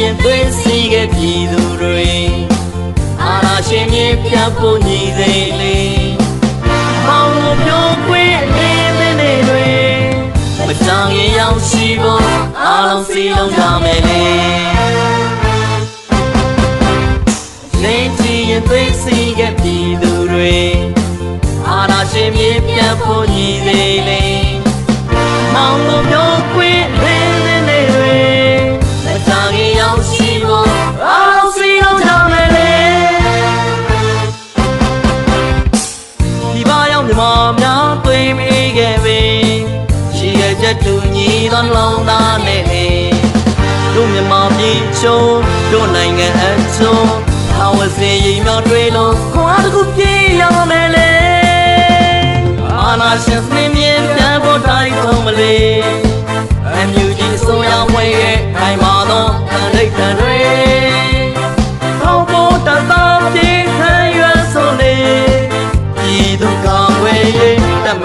ရဲ့သွေးစီးခဲ့ပြည်သူတွေအာနာရှင်မြေပြဖို့ညီစိတ်လေးမောင်တို့ပြောခွင့်လေးမင်းတွေမတောင်းရင်ရောက်ရှိဖို့အားလုံးစီလုံးကြမယ်လေနေကြည့်ရင်သွေးစီးခဲ့ပြည်သူတွေအာနာရှင်မြေပြဖို့ညီစိတ်လေး ရှိရဲ့ချက်တူညီသောလုံးသားနဲ့လေတို့မြန်မာပြည်ချုံတို့နိုင်ငံအချုံအဝစင်ရင်မြောက်တွေလုံးခွာတစ်ခုပြေးရမယ်လေအာနာရှင်စနစ်မြင်ပြန်ဖို့တိုက်ထုံးမလေး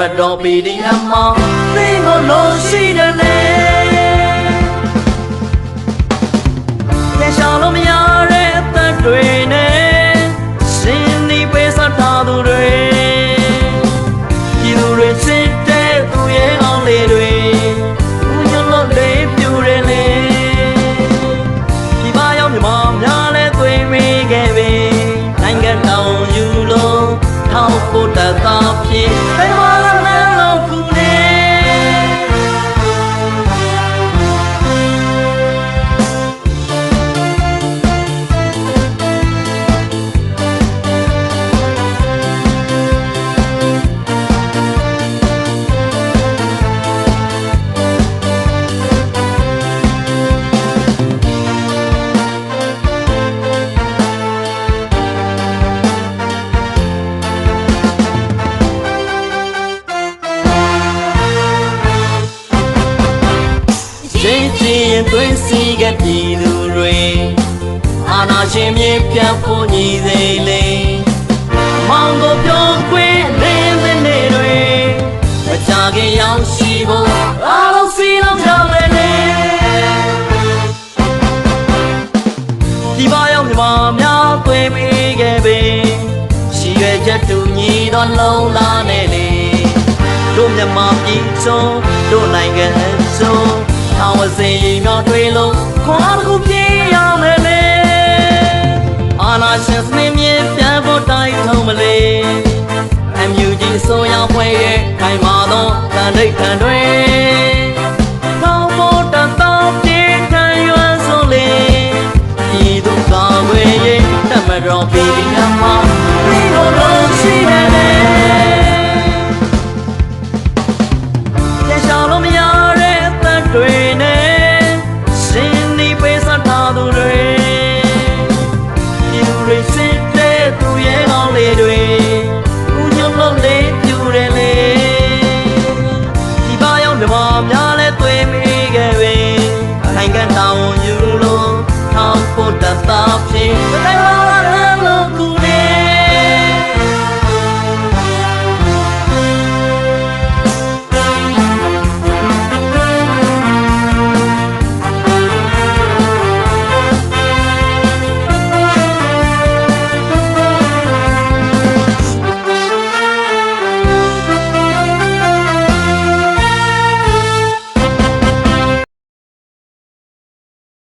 တမတော် PDM မှာသိလို့လို့ရှိတယ် ချင်းချင်းရင်သွေးစီကပြည်သူတွေအာနာရှင်မြေပြန်ဖို့ညီသေးလေမောင်ကိုပြောခွင့်လင်းတဲ့နေတွေမကြခင်ရောက်ရှိဖို့အားလုံးစီလုံးကြမယ်လေဒီပါရောက်မြမများသွေးမိခဲ့ပြီရှိရွယ်ချက်တူညီသောလုံးသားနဲ့လေတို့မြန်မာပြည်စုံတို့နိုင်ငံအစုံ ထောင်ဝစင်ရင်မြောက်တွေလုံးခွာတစ်ခုပြေး